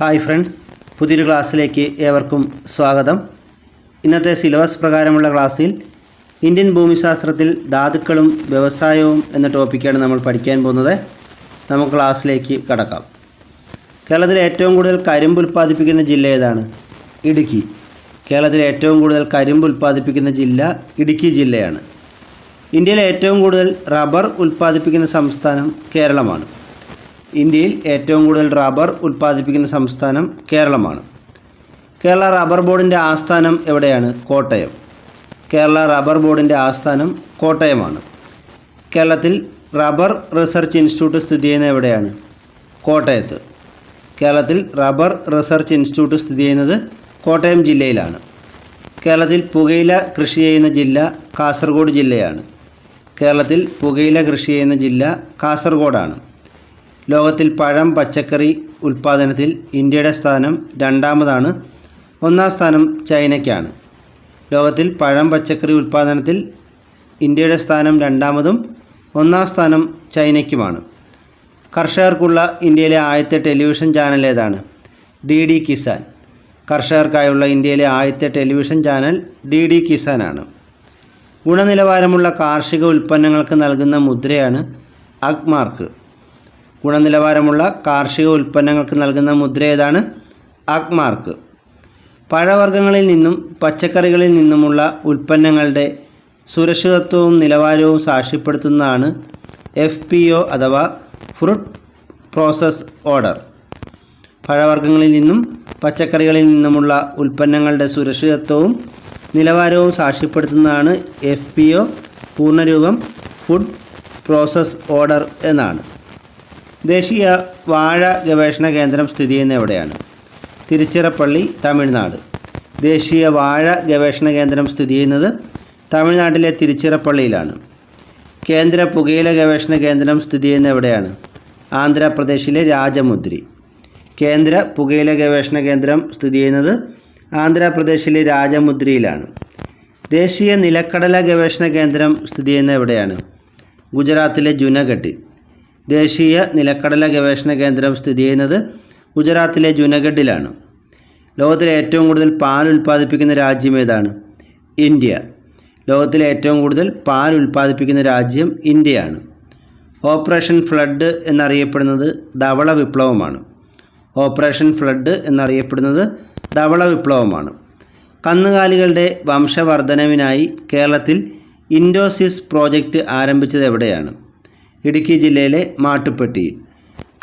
Hi friends പുതിയൊരു ക്ലാസ്സിലേക്ക് ഏവർക്കും സ്വാഗതം. ഇന്നത്തെ സിലബസ് പ്രകാരമുള്ള ക്ലാസ്സിൽ ഇന്ത്യൻ ഭൂമിശാസ്ത്രത്തിൽ ധാതുക്കളും വ്യവസായവും എന്ന ടോപ്പിക്കാണ് നമ്മൾ പഠിക്കാൻ പോകുന്നത്. നമുക്ക് ക്ലാസ്സിലേക്ക് കടക്കാം. കേരളത്തിലെ ഏറ്റവും കൂടുതൽ കരിമ്പ് ഉൽപ്പാദിപ്പിക്കുന്ന ജില്ല ഏതാണ്? ഇടുക്കി. കേരളത്തിലെ ഏറ്റവും കൂടുതൽ കരിമ്പ് ഉൽപ്പാദിപ്പിക്കുന്ന ജില്ല ഇടുക്കി ജില്ലയാണ്. ഇന്ത്യയിലെ ഏറ്റവും കൂടുതൽ റബ്ബർ ഉൽപ്പാദിപ്പിക്കുന്ന സംസ്ഥാനം കേരളമാണ്. ഇന്ത്യയിൽ ഏറ്റവും കൂടുതൽ റബ്ബർ ഉൽപ്പാദിപ്പിക്കുന്ന സംസ്ഥാനം കേരളമാണ്. കേരള റബ്ബർ ബോർഡിന്റെ ആസ്ഥാനം എവിടെയാണ്? കോട്ടയം. കേരള റബ്ബർ ബോർഡിന്റെ ആസ്ഥാനം കോട്ടയമാണ്. കേരളത്തിൽ റബ്ബർ റിസർച്ച് ഇൻസ്റ്റിറ്റ്യൂട്ട് സ്ഥിതി ചെയ്യുന്നത് എവിടെയാണ്? കോട്ടയത്ത്. കേരളത്തിൽ റബ്ബർ റിസർച്ച് ഇൻസ്റ്റിറ്റ്യൂട്ട് സ്ഥിതി ചെയ്യുന്നത് കോട്ടയം ജില്ലയിലാണ്. കേരളത്തിൽ പുകയില കൃഷി ചെയ്യുന്ന ജില്ല കാസർഗോഡ് ജില്ലയാണ്. കേരളത്തിൽ പുകയില കൃഷി ചെയ്യുന്ന ജില്ല കാസർഗോഡാണ്. ലോകത്തിൽ പഴം പച്ചക്കറി ഉൽപ്പാദനത്തിൽ ഇന്ത്യയുടെ സ്ഥാനം രണ്ടാമതാണ്. ഒന്നാം സ്ഥാനം ചൈനയ്ക്കാണ്. ലോകത്തിൽ പഴം പച്ചക്കറി ഉൽപ്പാദനത്തിൽ ഇന്ത്യയുടെ സ്ഥാനം രണ്ടാമതും ഒന്നാം സ്ഥാനം ചൈനയ്ക്കുമാണ്. കർഷകർക്കുള്ള ഇന്ത്യയിലെ ആദ്യത്തെ ടെലിവിഷൻ ചാനൽ ഏതാണ്? D D Kisan. കർഷകർക്കായുള്ള ഇന്ത്യയിലെ ആദ്യത്തെ ടെലിവിഷൻ ചാനൽ ഡി ഡി കിസാനാണ് ഗുണനിലവാരമുള്ള കാർഷിക ഉൽപ്പന്നങ്ങൾക്ക് നൽകുന്ന മുദ്രയാണ് അഗ്മാർക്ക് ഗുണനിലവാരമുള്ള കാർഷിക ഉൽപ്പന്നങ്ങൾക്ക് നൽകുന്ന മുദ്ര ഏതാണ്? അഗ്മാർക്ക് പഴവർഗങ്ങളിൽ നിന്നും പച്ചക്കറികളിൽ നിന്നുമുള്ള ഉൽപ്പന്നങ്ങളുടെ സുരക്ഷിതത്വവും നിലവാരവും സാക്ഷ്യപ്പെടുത്തുന്നതാണ് എഫ് പി ഒ അഥവാ ഫ്രൂട്ട് പ്രോസസ് ഓർഡർ. പഴവർഗങ്ങളിൽ നിന്നും പച്ചക്കറികളിൽ നിന്നുമുള്ള ഉൽപ്പന്നങ്ങളുടെ സുരക്ഷിതത്വവും നിലവാരവും സാക്ഷ്യപ്പെടുത്തുന്നതാണ് എഫ് പി ഒ പൂർണരൂപം ഫുഡ് പ്രോസസ് ഓർഡർ എന്നാണ്. ദേശീയ വാഴ ഗവേഷണ കേന്ദ്രം സ്ഥിതി ചെയ്യുന്ന എവിടെയാണ്? തിരുച്ചിറപ്പള്ളി തമിഴ്നാട്. ദേശീയ വാഴ ഗവേഷണ കേന്ദ്രം സ്ഥിതി ചെയ്യുന്നത് തമിഴ്നാട്ടിലെ തിരുച്ചിറപ്പള്ളിയിലാണ്. കേന്ദ്ര പുകയില ഗവേഷണ കേന്ദ്രം സ്ഥിതി ചെയ്യുന്ന എവിടെയാണ്? ആന്ധ്രാപ്രദേശിലെ രാജമുദ്രി കേന്ദ്ര പുകയില ഗവേഷണ കേന്ദ്രം സ്ഥിതി ചെയ്യുന്നത് ആന്ധ്രാപ്രദേശിലെ രാജമുദ്രിയിലാണ് ദേശീയ നിലക്കടല ഗവേഷണ കേന്ദ്രം സ്ഥിതി ചെയ്യുന്ന എവിടെയാണ്? ഗുജറാത്തിലെ ജുനഗഡിൽ ദേശീയ നിലക്കടല ഗവേഷണ കേന്ദ്രം സ്ഥിതി ചെയ്യുന്നത് ഗുജറാത്തിലെ ജുനഗഡിലാണ്. ലോകത്തിലെ ഏറ്റവും കൂടുതൽ പാൽ ഉൽപ്പാദിപ്പിക്കുന്ന രാജ്യം ഏതാണ്? ഇന്ത്യ. ലോകത്തിലെ ഏറ്റവും കൂടുതൽ പാൽ ഉൽപ്പാദിപ്പിക്കുന്ന രാജ്യം ഇന്ത്യയാണ്. ഓപ്പറേഷൻ ഫ്ലഡ് എന്നറിയപ്പെടുന്നത് ധവള വിപ്ലവമാണ്. ഓപ്പറേഷൻ ഫ്ലഡ് എന്നറിയപ്പെടുന്നത് ധവള വിപ്ലവമാണ്. കന്നുകാലികളുടെ വംശവർദ്ധനവിനായി കേരളത്തിൽ ഇൻഡോസിസ് പ്രോജക്റ്റ് ആരംഭിച്ചത് എവിടെയാണ്? ഇടുക്കി ജില്ലയിലെ മാട്ടുപ്പെട്ടി.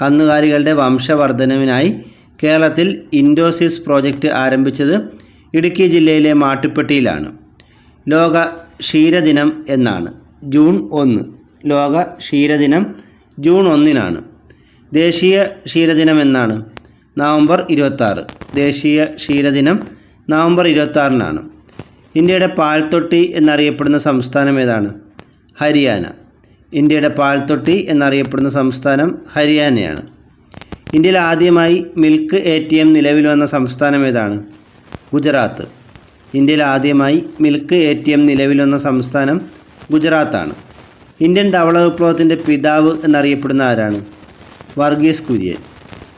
കന്നുകാലികളുടെ വംശവർധനവിനായി കേരളത്തിൽ ഇൻഡോസിസ് പ്രോജക്റ്റ് ആരംഭിച്ചത് ഇടുക്കി ജില്ലയിലെ മാട്ടുപ്പെട്ടിയിലാണ്. ലോക ക്ഷീരദിനം എന്നാണ്. ജൂൺ ഒന്ന്. ലോക ക്ഷീരദിനം ജൂൺ ഒന്നിനാണ്. ദേശീയ ക്ഷീരദിനം എന്നാണ്. നവംബർ ഇരുപത്താറ്. ദേശീയ ക്ഷീരദിനം നവംബർ ഇരുപത്താറിനാണ്. ഇന്ത്യയുടെ പാൽത്തൊട്ടി എന്നറിയപ്പെടുന്ന സംസ്ഥാനം ഏതാണ്? ഹരിയാന. ഇന്ത്യയുടെ പാൽത്തൊട്ടി എന്നറിയപ്പെടുന്ന സംസ്ഥാനം ഹരിയാനയാണ്. ഇന്ത്യയിൽ ആദ്യമായി മിൽക്ക് എ ടി എം നിലവിൽ വന്ന സംസ്ഥാനം ഏതാണ്? ഗുജറാത്ത്. ഇന്ത്യയിൽ ആദ്യമായി മിൽക്ക് എ ടി എം നിലവിൽ വന്ന സംസ്ഥാനം ഗുജറാത്താണ്. ഇന്ത്യൻ ധവള വിപ്ലവത്തിന്റെ പിതാവ് എന്നറിയപ്പെടുന്ന ആരാണ്? വർഗീസ് കുര്യൻ.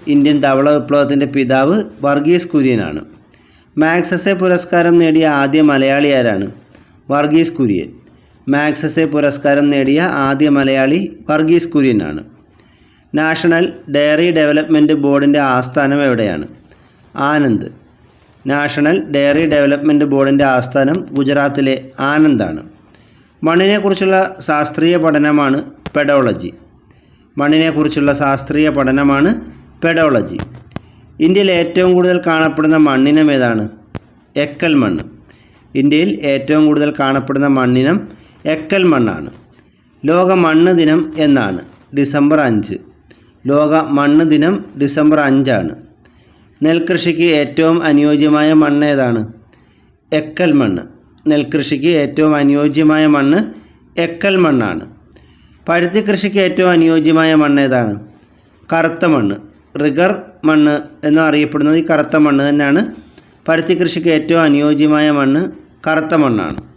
ഇന്ത്യൻ ധവള വിപ്ലവത്തിന്റെ പിതാവ് വർഗീസ് കുര്യനാണ്. മാക്സസെ പുരസ്കാരം നേടിയ ആദ്യ മലയാളി ആരാണ്? വർഗീസ് കുര്യൻ. മാക്സസെ പുരസ്കാരം നേടിയ ആദ്യ മലയാളി വർഗീസ് കുര്യനാണ്. നാഷണൽ ഡയറി ഡെവലപ്മെന്റ് ബോർഡിന്റെ ആസ്ഥാനം എവിടെയാണ്? ആനന്ദ്. നാഷണൽ ഡയറി ഡെവലപ്മെന്റ് ബോർഡിന്റെ ആസ്ഥാനം ഗുജറാത്തിലെ ആനന്ദാണ്. മണ്ണിനെക്കുറിച്ചുള്ള ശാസ്ത്രീയ പഠനമാണ് പെഡോളജി. മണ്ണിനെക്കുറിച്ചുള്ള ശാസ്ത്രീയ പഠനമാണ് പെഡോളജി. ഇന്ത്യയിൽ ഏറ്റവും കൂടുതൽ കാണപ്പെടുന്ന മണ്ണിനം ഏതാണ്? എക്കൽ മണ്ണ്. ഇന്ത്യയിൽ ഏറ്റവും കൂടുതൽ കാണപ്പെടുന്ന മണ്ണിനം എക്കൽ മണ്ണാണ്. ലോക മണ്ണ് ദിനം എന്നാണ്. ഡിസംബർ അഞ്ച്. ലോക മണ്ണ് ദിനം ഡിസംബർ അഞ്ചാണ്. നെൽകൃഷിക്ക് ഏറ്റവും അനുയോജ്യമായ മണ്ണ് ഏതാണ്? എക്കൽ മണ്ണ്. നെൽകൃഷിക്ക് ഏറ്റവും അനുയോജ്യമായ മണ്ണ് എക്കൽ മണ്ണാണ്. പരുത്തി കൃഷിക്ക് ഏറ്റവും അനുയോജ്യമായ മണ്ണ് ഏതാണ്? കറുത്ത മണ്ണ്. റിഗർ മണ്ണ് എന്നറിയപ്പെടുന്നത് ഈ കറുത്ത മണ്ണ് തന്നെയാണ്. പരുത്തി കൃഷിക്ക് ഏറ്റവും അനുയോജ്യമായ മണ്ണ് കറുത്ത മണ്ണാണ്.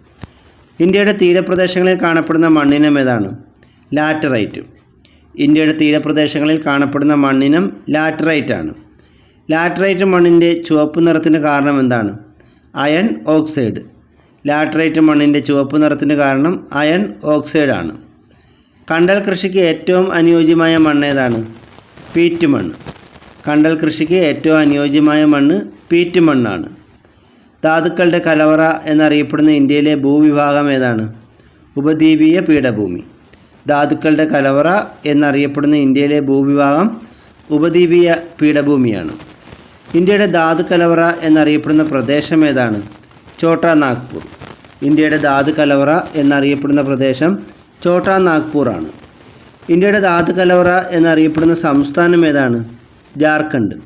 ഇന്ത്യയുടെ തീരപ്രദേശങ്ങളിൽ കാണപ്പെടുന്ന മണ്ണിനം ഏതാണ്? ലാറ്ററൈറ്റ്. ഇന്ത്യയുടെ തീരപ്രദേശങ്ങളിൽ കാണപ്പെടുന്ന മണ്ണിനം ലാറ്ററൈറ്റ് ആണ് ലാറ്ററൈറ്റ് മണ്ണിന്റെ ചുവപ്പ് നിറത്തിന് കാരണം എന്താണ്? Iron oxide. ലാറ്ററൈറ്റ് മണ്ണിന്റെ ചുവപ്പ് നിറത്തിന് കാരണം അയൺ ഓക്സൈഡ് ആണ് കണ്ടൽ കൃഷിക്ക് ഏറ്റവും അനുയോജ്യമായ മണ്ണ് ഏതാണ്? പീറ്റ് മണ്ണ് കണ്ടൽ കൃഷിക്ക് ഏറ്റവും അനുയോജ്യമായ മണ്ണ് പീറ്റ് മണ്ണാണ് ധാതുക്കളുടെ കലവറ എന്നറിയപ്പെടുന്ന ഇന്ത്യയിലെ ഭൂവിഭാഗം ഏതാണ്? ഉപദ്വീപീയ പീഠഭൂമി. ധാതുക്കളുടെ കലവറ എന്നറിയപ്പെടുന്ന ഇന്ത്യയിലെ ഭൂവിഭാഗം ഉപദ്വീപീയ പീഠഭൂമിയാണ്. ഇന്ത്യയുടെ ധാതു കലവറ എന്നറിയപ്പെടുന്ന പ്രദേശം ഏതാണ്? ചോട്ടാ നാഗ്പൂർ. ഇന്ത്യയുടെ ധാതു കലവറ എന്നറിയപ്പെടുന്ന പ്രദേശം ഛോട്ടാ നാഗ്പൂറാണ്. ഇന്ത്യയുടെ ധാതു കലവറ എന്നറിയപ്പെടുന്ന സംസ്ഥാനം ഏതാണ്? ജാർഖണ്ഡ്.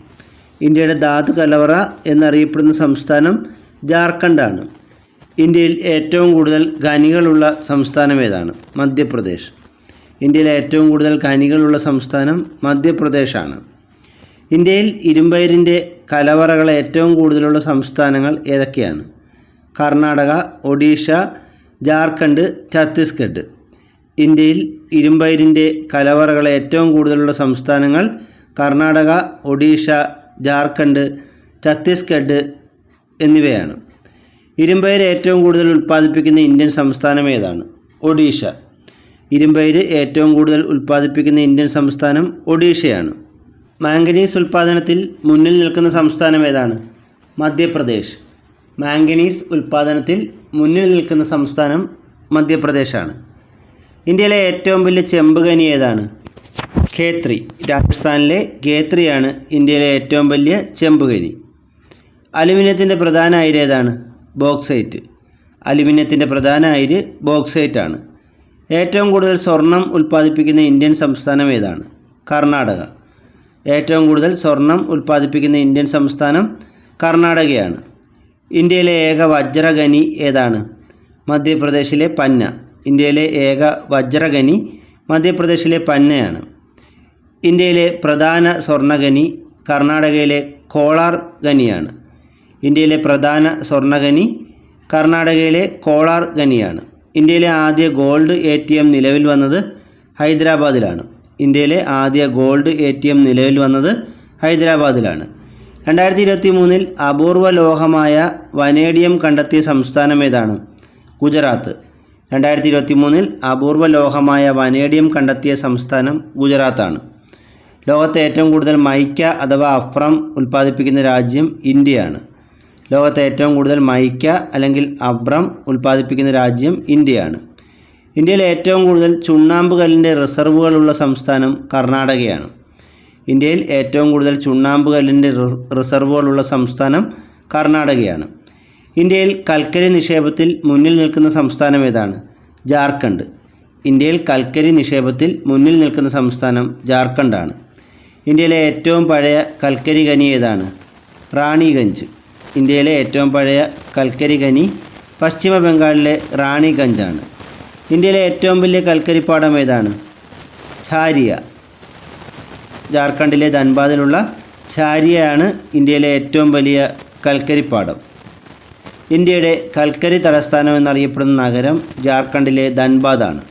ഇന്ത്യയുടെ ധാതു കലവറ എന്നറിയപ്പെടുന്ന സംസ്ഥാനം ജാർഖണ്ഡാണ്. ഇന്ത്യയിൽ ഏറ്റവും കൂടുതൽ ഖനികളുള്ള സംസ്ഥാനം ഏതാണ്? മധ്യപ്രദേശ്. ഇന്ത്യയിൽ ഏറ്റവും കൂടുതൽ ഖനികളുള്ള സംസ്ഥാനം മധ്യപ്രദേശാണ്. ഇന്ത്യയിൽ ഇരുമ്പയിരിന്റെ കലവറകൾ ഏറ്റവും കൂടുതലുള്ള സംസ്ഥാനങ്ങൾ ഏതൊക്കെയാണ്? കർണാടക ഒഡീഷ ജാർഖണ്ഡ് ഛത്തീസ്ഗഡ്. ഇന്ത്യയിൽ ഇരുമ്പയിരിന്റെ കലവറകൾ ഏറ്റവും കൂടുതലുള്ള സംസ്ഥാനങ്ങൾ കർണാടക ഒഡീഷ ജാർഖണ്ഡ് ഛത്തീസ്ഗഡ് എന്നിവയാണ്. ഇരുമ്പയിര് ഏറ്റവും കൂടുതൽ ഉൽപ്പാദിപ്പിക്കുന്ന ഇന്ത്യൻ സംസ്ഥാനം ഏതാണ്? ഒഡീഷ. ഇരുമ്പയിര് ഏറ്റവും കൂടുതൽ ഉൽപ്പാദിപ്പിക്കുന്ന ഇന്ത്യൻ സംസ്ഥാനം ഒഡീഷയാണ്. മാംഗനീസ് ഉൽപ്പാദനത്തിൽ മുന്നിൽ നിൽക്കുന്ന സംസ്ഥാനം ഏതാണ്? മധ്യപ്രദേശ്. മാംഗനീസ് ഉൽപ്പാദനത്തിൽ മുന്നിൽ നിൽക്കുന്ന സംസ്ഥാനം മധ്യപ്രദേശാണ്. ഇന്ത്യയിലെ ഏറ്റവും വലിയ ചെമ്പ് ഖനി ഏതാണ്? ഖേത്രി. രാജസ്ഥാനിലെ ഖേത്രിയാണ് ഇന്ത്യയിലെ ഏറ്റവും വലിയ ചെമ്പ് ഖനി. അലുമിനിയത്തിന്റെ പ്രധാന അയിര് ഏതാണ്? ബോക്സൈറ്റ്. അലുമിനിയത്തിന്റെ പ്രധാന അയിര് ബോക്സൈറ്റ് ആണ് ഏറ്റവും കൂടുതൽ സ്വർണം ഉൽപ്പാദിപ്പിക്കുന്ന ഇന്ത്യൻ സംസ്ഥാനം ഏതാണ്? കർണാടക. ഏറ്റവും കൂടുതൽ സ്വർണം ഉൽപ്പാദിപ്പിക്കുന്ന ഇന്ത്യൻ സംസ്ഥാനം കർണാടകയാണ്. ഇന്ത്യയിലെ ഏക വജ്രഖനി ഏതാണ്? മധ്യപ്രദേശിലെ പന്ന. ഇന്ത്യയിലെ ഏക വജ്രഖനി മധ്യപ്രദേശിലെ പന്നയാണ്. ഇന്ത്യയിലെ പ്രധാന സ്വർണഖനി കർണാടകയിലെ കോളാർ ഖനിയാണ് ഇന്ത്യയിലെ പ്രധാന സ്വർണഖനി കർണാടകയിലെ കോളാർ ഖനിയാണ് ഇന്ത്യയിലെ ആദ്യ ഗോൾഡ് എ ടി എം നിലവിൽ വന്നത് ഹൈദരാബാദിലാണ്. ഇന്ത്യയിലെ ആദ്യ ഗോൾഡ് എ ടി എം നിലവിൽ വന്നത് ഹൈദരാബാദിലാണ്. രണ്ടായിരത്തി ഇരുപത്തി മൂന്നിൽ അപൂർവ ലോഹമായ വനേഡിയം കണ്ടെത്തിയ സംസ്ഥാനം ഏതാണ്? ഗുജറാത്ത്. രണ്ടായിരത്തി ഇരുപത്തി മൂന്നിൽ അപൂർവ ലോഹമായ വനേഡിയം കണ്ടെത്തിയ സംസ്ഥാനം ഗുജറാത്താണ്. ലോകത്തെ ഏറ്റവും കൂടുതൽ മൈക്ക അഥവാ അഫ്രം ഉൽപ്പാദിപ്പിക്കുന്ന രാജ്യം ഇന്ത്യയാണ്. ലോകത്തെ ഏറ്റവും കൂടുതൽ മൈക്ക അല്ലെങ്കിൽ അബ്രം ഉൽപ്പാദിപ്പിക്കുന്ന രാജ്യം ഇന്ത്യയാണ്. ഇന്ത്യയിലെ ഏറ്റവും കൂടുതൽ ചുണ്ണാമ്പ് കല്ലിന്റെ റിസർവുകളുള്ള സംസ്ഥാനം കർണാടകയാണ്. ഇന്ത്യയിൽ ഏറ്റവും കൂടുതൽ ചുണ്ണാമ്പ് കല്ലിന്റെ റിസർവുകളുള്ള സംസ്ഥാനം കർണാടകയാണ്. ഇന്ത്യയിൽ കൽക്കരി നിക്ഷേപത്തിൽ മുന്നിൽ നിൽക്കുന്ന സംസ്ഥാനം ഏതാണ്? ജാർഖണ്ഡ്. ഇന്ത്യയിൽ കൽക്കരി നിക്ഷേപത്തിൽ മുന്നിൽ നിൽക്കുന്ന സംസ്ഥാനം ജാർഖണ്ഡാണ്. ഇന്ത്യയിലെ ഏറ്റവും പഴയ കൽക്കരി ഖനി ഏതാണ്? റാണിഗഞ്ച്. ഇന്ത്യയിലെ ഏറ്റവും പഴയ കൽക്കരി ഖനി പശ്ചിമ ബംഗാളിലെ റാണിഗഞ്ചാണ്. ഇന്ത്യയിലെ ഏറ്റവും വലിയ കൽക്കരിപ്പാടം ഏതാണ്? ഛാരിയ. ജാർഖണ്ഡിലെ ധൻബാദിലുള്ള ഛാരിയയാണ് ഇന്ത്യയിലെ ഏറ്റവും വലിയ കൽക്കരിപ്പാടം. ഇന്ത്യയുടെ കൽക്കരി തലസ്ഥാനം എന്നറിയപ്പെടുന്ന നഗരം ജാർഖണ്ഡിലെ ധൻബാദാണ്.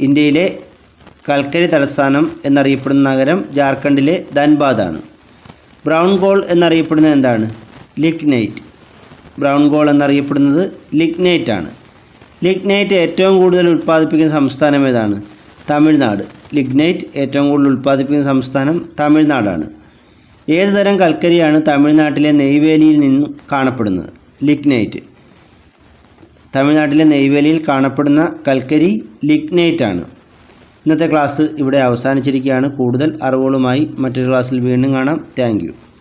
ഇന്ത്യയിലെ കൽക്കരി തലസ്ഥാനം എന്നറിയപ്പെടുന്ന നഗരം ജാർഖണ്ഡിലെ ധൻബാദാണ്. ബ്രൗൺ ഗോൾ എന്നറിയപ്പെടുന്നത് എന്താണ്? ലിഗ്നൈറ്റ്. ബ്രൗൺ ഗോൾ എന്നറിയപ്പെടുന്നത് ലിഗ്നൈറ്റ് ആണ് ലിഗ്നൈറ്റ് ഏറ്റവും കൂടുതൽ ഉൽപ്പാദിപ്പിക്കുന്ന സംസ്ഥാനം ഏതാണ്? തമിഴ്നാട്. ലിഗ്നൈറ്റ് ഏറ്റവും കൂടുതൽ ഉൽപ്പാദിപ്പിക്കുന്ന സംസ്ഥാനം തമിഴ്നാടാണ്. ഏത് തരം കൽക്കരിയാണ് തമിഴ്നാട്ടിലെ നെയ്വേലിയിൽ നിന്നും കാണപ്പെടുന്നത്? ലിഗ്നൈറ്റ്. തമിഴ്നാട്ടിലെ നെയ്വേലിയിൽ കാണപ്പെടുന്ന കൽക്കരി ലിഗ്നൈറ്റ് ആണ് ഇന്നത്തെ ക്ലാസ് ഇവിടെ അവസാനിച്ചിരിക്കുകയാണ്. കൂടുതൽ അറിവുകളുമായി മറ്റൊരു ക്ലാസ്സിൽ വീണ്ടും കാണാം. താങ്ക്